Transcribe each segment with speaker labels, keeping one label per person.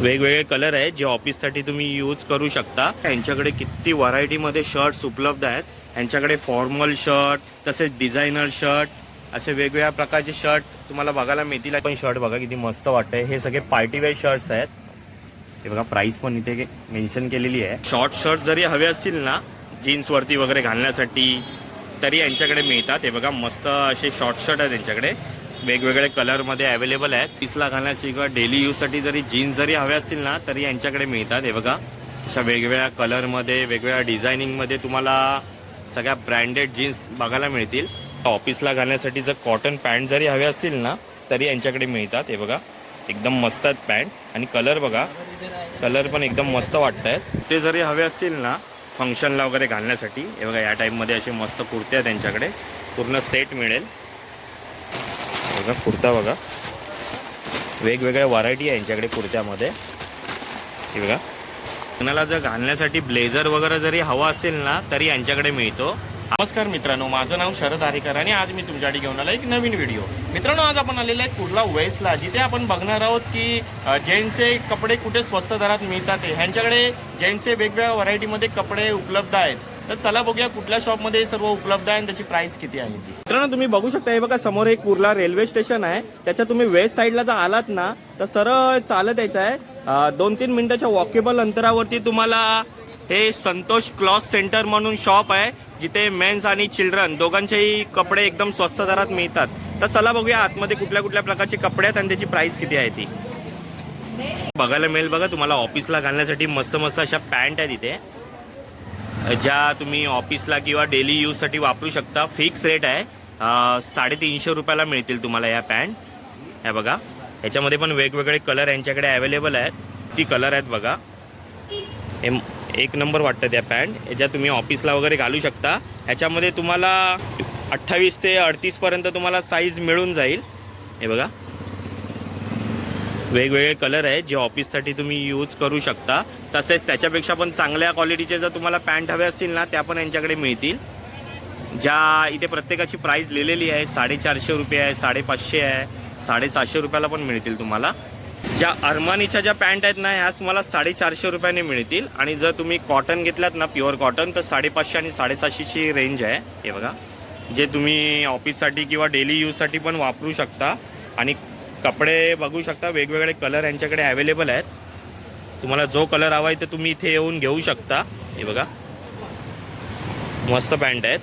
Speaker 1: वेगवेगळे कलर आहेत जे ऑफिससाठी तुम्ही यूज करू शकता. यांच्याकडे किती व्हरायटीमध्ये शर्ट्स उपलब्ध आहेत. यांच्याकडे फॉर्मल शर्ट तसेच डिझायनर शर्ट असे वेगवेगळ्या प्रकारचे शर्ट तुम्हाला बघायला मिळतील. पण शर्ट बघा किती मस्त वाटतंय. हे सगळे पार्टीवेअर शर्ट्स आहेत. हे बघा प्राइस पण इथे मेन्शन केलेली आहे. शॉर्ट शर्ट जरी हवे असतील ना जीन्स वरती वगैरे घालण्यासाठी तरी यांच्याकडे मिळतात. हे बघा मस्त असे शॉर्ट शर्ट आहेत यांच्याकडे. वेगवेगळे कलरमध्ये अवेलेबल आहेत. तीसला घालण्याची किंवा डेली यूजसाठी जरी जीन्स जरी हवे असतील ना तरी यांच्याकडे मिळतात. हे बघा अशा वेगवेगळ्या कलरमध्ये वेगवेगळ्या डिझायनिंगमध्ये तुम्हाला सगळ्या ब्रँडेड जीन्स बघायला मिळतील. ऑफिसला घालण्यासाठी जर कॉटन पॅन्ट जरी हवे असतील ना तरी यांच्याकडे मिळतात. हे बघा एकदम मस्त आहेत पॅन्ट आणि कलर बघा कलर पण एकदम मस्त वाटत आहेत ते जरी हवे असतील ना फंक्शनला वगैरे घालण्यासाठी हे बघा या टाईपमध्ये असे मस्त कुर्ते आहेत त्यांच्याकडे पूर्ण सेट मिळेल. बघा कुर्ता बघा. वेगवेगळ्या व्हरायटी आहे यांच्याकडे कुर्त्यामध्ये. हे बघा. लग्नाला जर घालण्यासाठी ब्लेझर वगैरे जरी हवा असेल ना तरी यांच्याकडे मिळतो. नमस्कार मित्रांनो माझं नाव शरद आरेकर आणि आज मी तुमच्यासाठी घेऊन आलो एक नवीन व्हिडिओ मित्रांनो आज आपण आलेलो आहे कुर्ला वेस्टला जिथे आपण बघणार आहोत की जेंट्सचे कपडे कुठे स्वस्त दरात मिळतात ह्यांच्याकडे जेंट्सचे वेगवेगळ्या व्हरायटीमध्ये कपडे उपलब्ध आहेत. तर चला बघूया कुठल्या शॉपमध्ये सर्व उपलब्ध आहे आणि त्याची प्राइस किती आहे मित्रांनो तुम्ही बघू शकता हे बघा समोर एक कुर्ला रेल्वे स्टेशन आहे. त्याच्या तुम्ही वेस्ट साईडला जर आलात ना तर सरळ चालत यायचं आहे. दोन तीन मिनिटाच्या वॉकेबल अंतरावरती तुम्हाला हे संतोष क्लॉथ सेंटर म्हणून शॉप आहे जिथे मेन्स आणि चिल्ड्रन दोघांचेही कपडे एकदम स्वस्त दरात मिळतात. तर चला बघूया आतमध्ये कुठल्या कुठल्या प्रकारचे कपडे आहेत आणि त्याची प्राइस किती आहे ती. बघायला मिळेल बघा तुम्हाला ऑफिसला घालण्यासाठी मस्त मस्त अशा पॅन्ट आहेत इथे. ज्या तुम्ही ऑफिसला किंवा डेली यूजसाठी वापरू शकता फिक्स रेट आहे. साडेतीनशे रुपयाला मिळतील तुम्हाला या पॅन्ट. ह्या बघा. ह्याच्यामध्ये पण वेगवेगळे कलर यांच्याकडे अवेलेबल आहेत. ती कलर आहेत बघा. हे एक नंबर वाटतं त्या पॅन्ट. ह्याच्या तुम्ही ऑफिसला वगैरे घालू शकता ह्याच्यामध्ये तुम्हाला अठ्ठावीस ते अडतीसपर्यंत तुम्हाला साईज मिळून जाईल. हे बघा. वेगवेगळे कलर आहेत जे ऑफिससाठी तुम्ही यूज करू शकता. तसेच त्याच्यापेक्षा पण चांगल्या क्वालिटीचे जर तुम्हाला पॅन्ट हवे असतील ना त्या पण यांच्याकडे मिळतील. ज्या इथे प्रत्येकाची प्राईस लिहिलेली आहे साडेचारशे रुपये आहे साडेपाचशे आहे साडेसातशे रुपयाला पण मिळतील तुम्हाला. ज्या अरमानीच्या ज्या पॅन्ट आहेत ना ह्या तुम्हाला साडेचारशे रुपयाने मिळतील. आणि जर तुम्ही कॉटन घेतलात ना प्युअर कॉटन तर साडेपाचशे आणि साडेसातशेची रेंज आहे. हे बघा. जे तुम्ही ऑफिससाठी किंवा डेली यूजसाठी पण वापरू शकता. आणि कपडे बघू शकता वेगवेगळे कलर यांच्याकडे अवेलेबल आहेत. तुम्हाला जो कलर हवा आहे तो तुम्ही इथे येऊन घेऊ शकता. हे बघा. मस्त पॅन्ट आहेत.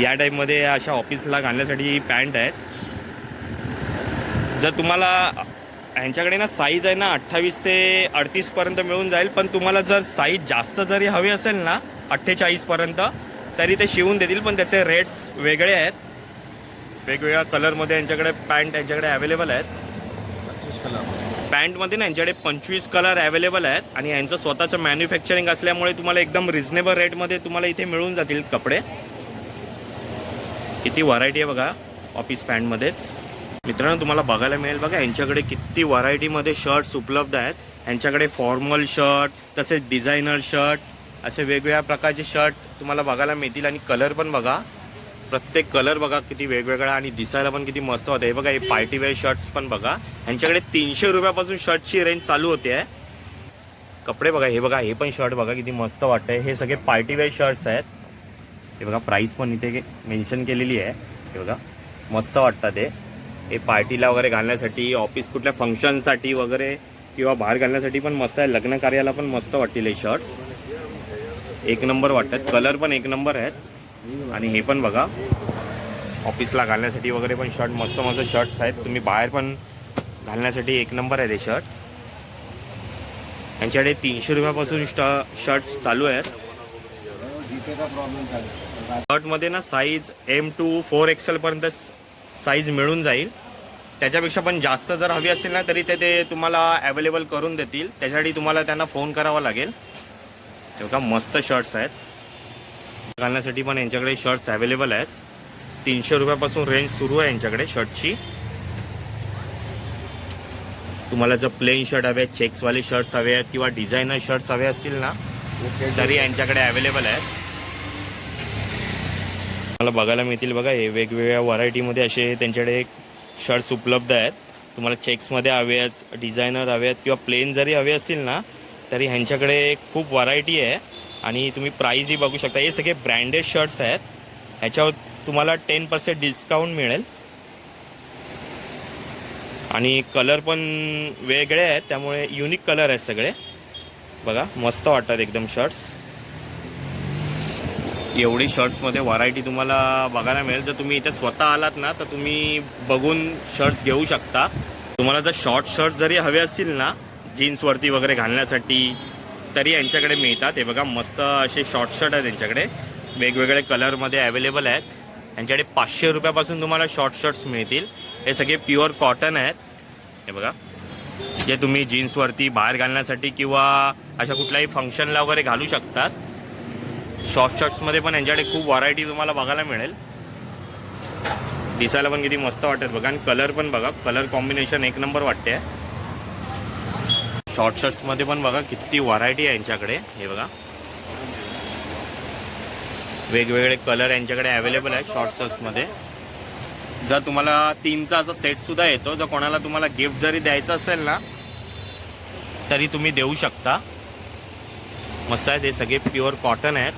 Speaker 1: या टाईपमध्ये अशा ऑफिसला घालण्यासाठी पॅन्ट आहेत. जर तुम्हाला ह्यांच्याकडे ना साईज आहे ना अठ्ठावीस ते अडतीसपर्यंत मिळून जाईल पण तुम्हाला जर साईज जास्त जरी हवी असेल ना अठ्ठेचाळीसपर्यंत तरी ते शिवून देतील पण त्याचे रेट्स वेगळे आहेत. वेगवेगळ्या कलरमध्ये यांच्याकडे पॅन्ट यांच्याकडे अवेलेबल आहेत. पॅन्टमध्ये ना यांच्याकडे पंचवीस कलर अवेलेबल आहेत आणि यांचं स्वतःचं मॅन्युफॅक्चरिंग असल्यामुळे तुम्हाला एकदम रिझनेबल रेटमध्ये तुम्हाला इथे मिळून जातील कपडे. किती व्हरायटी आहे बघा ऑफिस पॅन्टमध्येच मित्रांनो तुम्हाला बघायला मिळेल बघा यांच्याकडे किती व्हरायटीमध्ये शर्ट्स उपलब्ध आहेत. यांच्याकडे फॉर्मल शर्ट तसेच डिझायनर शर्ट असे वेगवेगळ्या प्रकारचे शर्ट तुम्हाला बघायला मिळतील. आणि कलर पण बघा प्रत्येक कलर बघा किती वेगवेगळा आणि दिसायला पण किती मस्त होते हे बघा हे पार्टीवेअर शर्ट्स पण बघा. यांच्याकडे तीनशे रुपयापासून शर्टची रेंज चालू होते. आहे कपडे बघा हे बघा हे पण शर्ट बघा किती मस्त वाटतंय. हे सगळे पार्टीवेअर शर्ट्स आहेत. हे बघा प्राईस पण इथे मेन्शन केलेली आहे. हे बघा मस्त वाटतं ते. हे पार्टीला वगैरे घालण्यासाठी ऑफिस कुठल्या फंक्शनसाठी वगैरे किंवा बाहेर घालण्यासाठी पण मस्त आहे. लग्न कार्याला पण मस्त वाटतील हे शर्ट्स एक नंबर वाटतात. कलर पण एक नंबर आहेत. आणि हे पण बघा. ऑफिसला घालण्यासाठी वगैरे पण शर्ट मस्त मस्त शर्ट्स आहेत. तुम्ही बाहेर पण घालण्यासाठी एक नंबर आहे ते शर्ट यांच्याकडे तीनशे रुपयापासून शर्ट्स चालू आहेत. शर्टमध्ये ना साईज एम टू फोर एक्सेलपर्यंत साईज मिळून जाईल. त्याच्यापेक्षा पण जास्त जर हवी असेल ना तरी ते ते तुम्हाला अवेलेबल करून देतील. त्याच्यासाठी तुम्हाला त्यांना फोन करावा लागेल. तेव्हा मस्त शर्ट्स आहेत. घालण्यासाठी पण यांच्याकडे शर्ट्स अवेलेबल आहेत. तीनशे रुपयापासून रेंज सुरू आहे यांच्याकडे शर्टची तुम्हाला जर प्लेन शर्ट हवे आहेत चेक्सवाले शर्ट्स हवे आहेत किंवा डिझायनर शर्ट्स हवे असतील ना तरी यांच्याकडे अवेलेबल आहेत. मला बघायला मिळतील बघा हे वेगवेगळ्या व्हरायटीमध्ये असे त्यांच्याकडे शर्ट्स उपलब्ध आहेत. तुम्हाला चेक्समध्ये हवे आहेत डिझायनर हवे आहेत किंवा प्लेन जरी हवे असतील ना तरी ह्यांच्याकडे खूप व्हरायटी आहे. आणि तुम्ही प्राईजही बघू शकता. हे सगळे ब्रँडेड शर्ट्स आहेत. ह्याच्यावर तुम्हाला टेन पर्सेंट डिस्काउंट मिळेल. आणि कलर पण वेगळे आहेत. त्यामुळे युनिक कलर आहेत सगळे. बघा मस्त वाटतात एकदम शर्ट्स एवढी शर्ट्समध्ये व्हरायटी तुम्हाला बघायला मिळेल. जर तुम्ही इथे स्वतः आलात ना तर तुम्ही बघून शर्ट्स घेऊ शकता. तुम्हाला जर शॉर्ट शर्ट जरी हवे असतील ना जीन्सवरती वगैरे घालण्यासाठी तरी यांच्याकडे मिळतात. हे बघा मस्त असे शॉर्ट शर्ट आहेत यांच्याकडे. वेगवेगळे कलरमध्ये अवेलेबल आहेत. यांच्याकडे पाचशे रुपयापासून तुम्हाला शॉर्ट शर्ट्स मिळतील. हे सगळे प्युअर कॉटन आहेत. हे बघा. जे तुम्ही जीन्सवरती बाहेर घालण्यासाठी किंवा अशा कुठल्याही फंक्शनला वगैरे घालू शकतात. शॉर्ट शर्ट्समध्ये पण यांच्याकडे खूप व्हरायटी तुम्हाला बघायला मिळेल. दिसायला पण किती मस्त वाटत बघा. आणि कलर पण बघा. कलर कॉम्बिनेशन एक नंबर वाटते. शॉर्ट शर्ट्समध्ये पण बघा किती व्हरायटी आहे यांच्याकडे. हे बघा. वेगवेगळे कलर यांच्याकडे अवेलेबल आहे शॉर्ट शर्ट्समध्ये जर तुम्हाला तीनचा असा सेटसुद्धा येतो जर कोणाला तुम्हाला गिफ्ट जरी द्यायचं असेल ना तरी तुम्ही देऊ शकता. मस्त आहेत हे सगळे प्युअर कॉटन आहेत.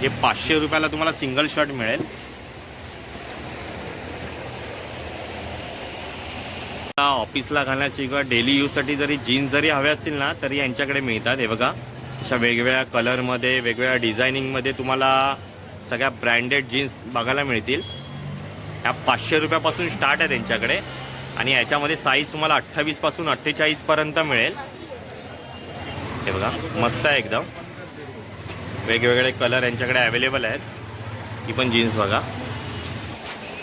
Speaker 1: जे पाचशे रुपयाला तुम्हाला सिंगल शर्ट मिळेल. ऑफिसला घालण्याची किंवा डेली यूजसाठी जरी जीन्स जरी हवे असतील ना तरी यांच्याकडे मिळतात. हे बघा अशा वेगवेगळ्या कलरमध्ये वेगवेगळ्या डिझायनिंगमध्ये तुम्हाला सगळ्या ब्रँडेड जीन्स बघायला मिळतील. ह्या पाचशे रुपयापासून स्टार्ट आहे त्यांच्याकडे. आणि याच्यामध्ये साईज तुम्हाला अठ्ठावीसपासून अठ्ठेचाळीसपर्यंत मिळेल. हे बघा मस्त आहे एकदम. वेगवेगळे कलर यांच्याकडे अवेलेबल आहेत. ही पण जीन्स बघा.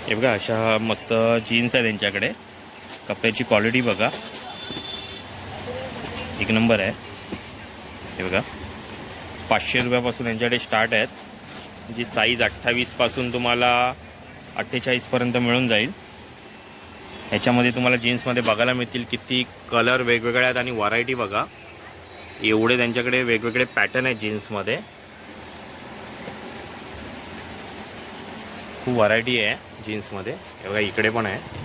Speaker 1: हे बघा अशा मस्त जीन्स आहे त्यांच्याकडे कपड्याची क्वालिटी बघा. एक नंबर आहे. हे बघा. पाचशे रुपयापासून यांच्याकडे स्टार्ट आहेत. जी साईज अठ्ठावीसपासून तुम्हाला अठ्ठेचाळीसपर्यंत मिळून जाईल. ह्याच्यामध्ये तुम्हाला जीन्समध्ये बघायला मिळतील किती कलर वेगवेगळ्या आहेत आणि व्हरायटी बघा. एवढे त्यांच्याकडे वेगवेगळे पॅटर्न आहेत जीन्समध्ये खूप व्हरायटी आहे जीन्समध्ये हे बघा इकडे पण आहे.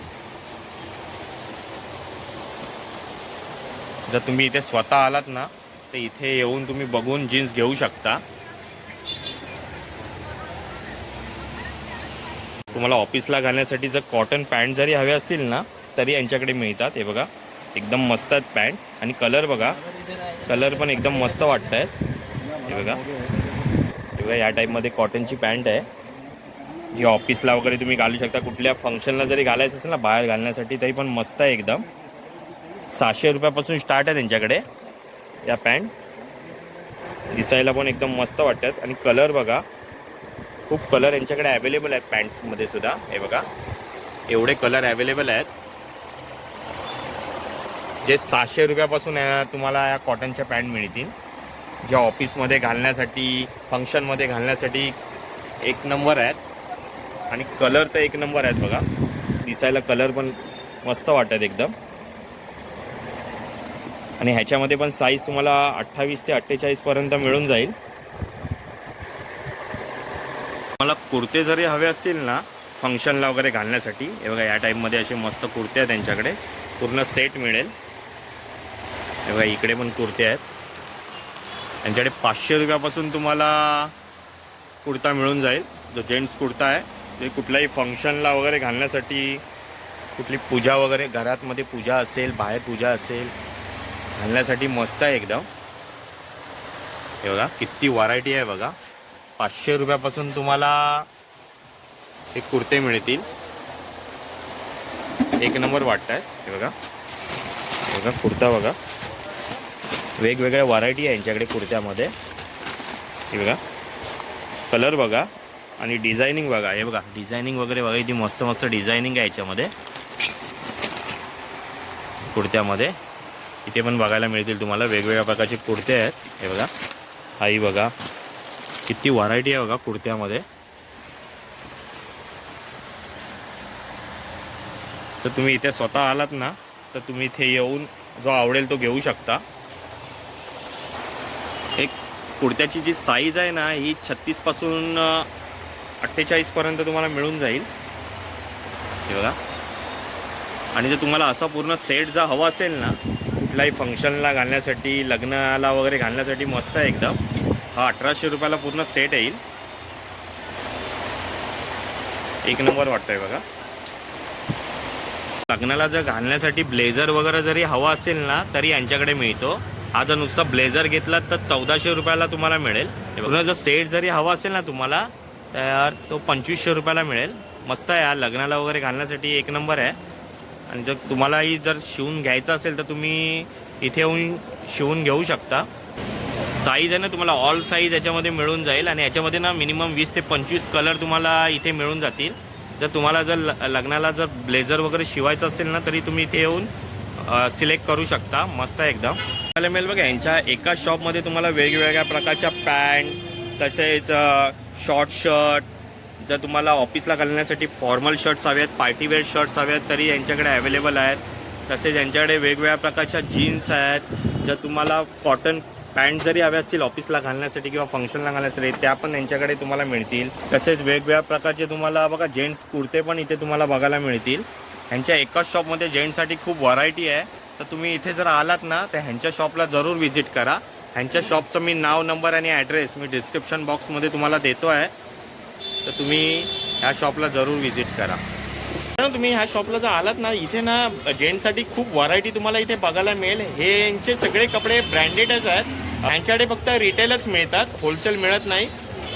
Speaker 1: जर तुम्ही इथे स्वतः आलात ना तर इथे येऊन तुम्ही बघून जीन्स घेऊ शकता. तुम्हाला ऑफिसला घालण्यासाठी जर कॉटन पॅन्ट जरी हवे असतील ना तरी यांच्याकडे मिळतात. हे बघा एकदम मस्त आहेत पॅन्ट आणि कलर बघा कलर पण एकदम मस्त वाटत आहेत हे बघा. हे बघा या टाईपमध्ये कॉटनची पॅन्ट आहे. जी ऑफिसला वगैरे तुम्ही घालू शकता. कुठल्या फंक्शनला जरी घालायचं असेल ना बाहेर घालण्यासाठी तरी पण मस्त आहे एकदम. सहाशे रुपयापासून स्टार्ट आहे त्यांच्याकडे. या पॅन्ट दिसायला पण एकदम मस्त वाटतात. आणि कलर बघा. खूप कलर यांच्याकडे अवेलेबल आहेत पॅन्ट्समध्ये सुद्धा. हे बघा. एवढे कलर अवेलेबल आहेत. जे सहाशे रुपयापासून तुम्हाला या कॉटनच्या पॅन्ट मिळतील. ज्या ऑफिसमध्ये घालण्यासाठी फंक्शनमध्ये घालण्यासाठी एक नंबर आहेत. आणि कलर तर एक नंबर आहेत बघा. दिसायला कलर पण मस्त वाटतात एकदम. आणि ह्याच्यामध्ये पण साईज तुम्हाला अठ्ठावीस ते अठ्ठेचाळीसपर्यंत मिळून जाईल. मला कुर्ते जरी हवे असतील ना फंक्शनला वगैरे घालण्यासाठी हे बघा या टाईपमध्ये असे मस्त कुर्ते आहेत त्यांच्याकडे. पूर्ण सेट मिळेल. हे बघा इकडे पण कुर्ते आहेत. त्यांच्याकडे पाचशे रुपयापासून तुम्हाला कुर्ता मिळून जाईल. जो जेंट्स कुर्ता आहे ते कुठल्याही फंक्शनला वगैरे घालण्यासाठी कुठली पूजा वगैरे घरातमध्ये पूजा असेल बाहेर पूजा असेल घालण्यासाठी मस्त आहे एकदम. हे बघा किती व्हरायटी आहे बघा. पाचशे रुपयापासून तुम्हाला हे कुर्ते मिळतील. एक नंबर वाटत आहेत हे बघा. हे बघा कुर्ता बघा. वेगवेगळ्या व्हरायटी आहे यांच्याकडे कुर्त्यामध्ये. हे बघा. कलर बघा आणि डिझायनिंग बघा. हे बघा डिझायनिंग वगैरे बघा. इथे मस्त मस्त डिझायनिंग आहे याच्यामध्ये. कुर्त्यामध्ये. इथे पण बघायला मिळतील तुम्हाला. वेगवेगळ्या प्रकारचे कुर्ते आहेत. हे बघा. आई बघा. किती व्हरायटी आहे बघा कुर्त्यामध्ये. तर तुम्ही इथे स्वतः आलात ना तर तुम्ही इथे येऊन जो आवडेल तो घेऊ शकता. एक कुर्त्याची जी साईज आहे ना ही छत्तीसपासून अठ्ठेचाळीसपर्यंत तुम्हाला मिळून जाईल. हे बघा. आणि जर तुम्हाला असा पूर्ण सेट जर हवा असेल ना कुठल्याही फंक्शनला घालण्यासाठी लग्नाला वगैरे घालण्यासाठी मस्त आहे एकदम. हा अठराशे रुपयाला पूर्ण सेट येईल. एक नंबर वाटतोय बघा. लग्नाला जर घालण्यासाठी ब्लेझर वगैरे जरी हवा असेल ना तरी यांच्याकडे मिळतो. हा जर नुसता ब्लेझर घेतला तर चौदाशे रुपयाला तुम्हाला मिळेल. हे जर सेट जरी हवा असेल ना तुम्हाला तर तो पंचवीसशे रुपयाला मिळेल. मस्त आहे हा लग्नाला वगैरे घालण्यासाठी एक नंबर आहे. आणि जर तुम्हालाही जर शिवून घ्यायचं असेल तर तुम्ही इथे येऊन शिवून घेऊ शकता. साईज आहे ना तुम्हाला ऑल साईज याच्यामध्ये मिळून जाईल आणि याच्यामध्ये ना मिनिमम वीस ते पंचवीस कलर तुम्हाला इथे मिळून जातील. जर तुम्हाला जर ल- लग्नाला जर ब्लेझर वगैरे शिवायचं असेल ना तरी तुम्ही इथे येऊन सिलेक्ट करू शकता. मस्त आहे एकदम. तुम्हाला मिळेल बघा यांच्या एका शॉपमध्ये तुम्हाला वेगवेगळ्या प्रकारच्या पॅन्ट तसेच शॉर्ट शर्ट जर तुम्हाला ऑफिसला घालण्यासाठी फॉर्मल शर्ट्स हवे आहेत पार्टीवेअर शर्ट्स हवे आहेत तरी यांच्याकडे अवेलेबल आहेत. तसेच यांच्याकडे वेगवेगळ्या प्रकारच्या जीन्स आहेत. जर तुम्हाला कॉटन पॅन्ट जरी हव्या असतील ऑफिसला घालण्यासाठी किंवा फंक्शनला घालण्यासाठी त्या पण यांच्याकडे तुम्हाला मिळतील. तसेच वेगवेगळ्या प्रकारचे तुम्हाला बघा जेंट्स कुर्ते पण इथे तुम्हाला बघायला मिळतील. ह्यांच्या एकाच शॉपमध्ये जेंट्ससाठी खूप व्हरायटी आहे. तर तुम्ही इथे जर आलात ना तर ह्यांच्या शॉपला जरूर व्हिजिट करा. ह्यांच्या शॉपचं मी नाव नंबर आणि ॲड्रेस मी डिस्क्रिप्शन बॉक्समध्ये तुम्हाला देतो आहे. तर तुम्ही ह्या शॉपला जरूर व्हिजिट करा. ना तुम्ही ह्या शॉपला जर आलात ना इथे ना जेंट्ससाठी खूप व्हरायटी तुम्हाला इथे बघायला मिळेल. हे यांचे सगळे कपडे ब्रँडेडच आहेत. यांच्याकडे फक्त रिटेलच मिळतात. होलसेल मिळत नाही.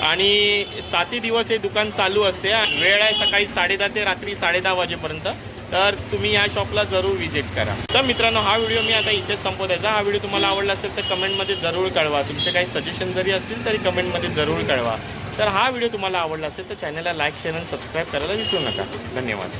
Speaker 1: आणि सातही दिवस हे दुकान चालू असते. वेळ आहे सकाळी साडेदहा ते रात्री साडेदहा वाजेपर्यंत. तर तुम्ही या शॉपला जरूर व्हिजिट करा. तर मित्रांनो हा व्हिडिओ मी आता इथेच संपवतायचा हा व्हिडिओ तुम्हाला आवडला असेल तर कमेंटमध्ये जरूर कळवा. तुमचे काही सजेशन जरी असतील तरी कमेंटमध्ये जरूर कळवा. तर हा व्हिडिओ तुम्हाला आवडला असेल तर चॅनलला लाईक शेअर आणि सबस्क्राईब करायला विसरू नका. धन्यवाद.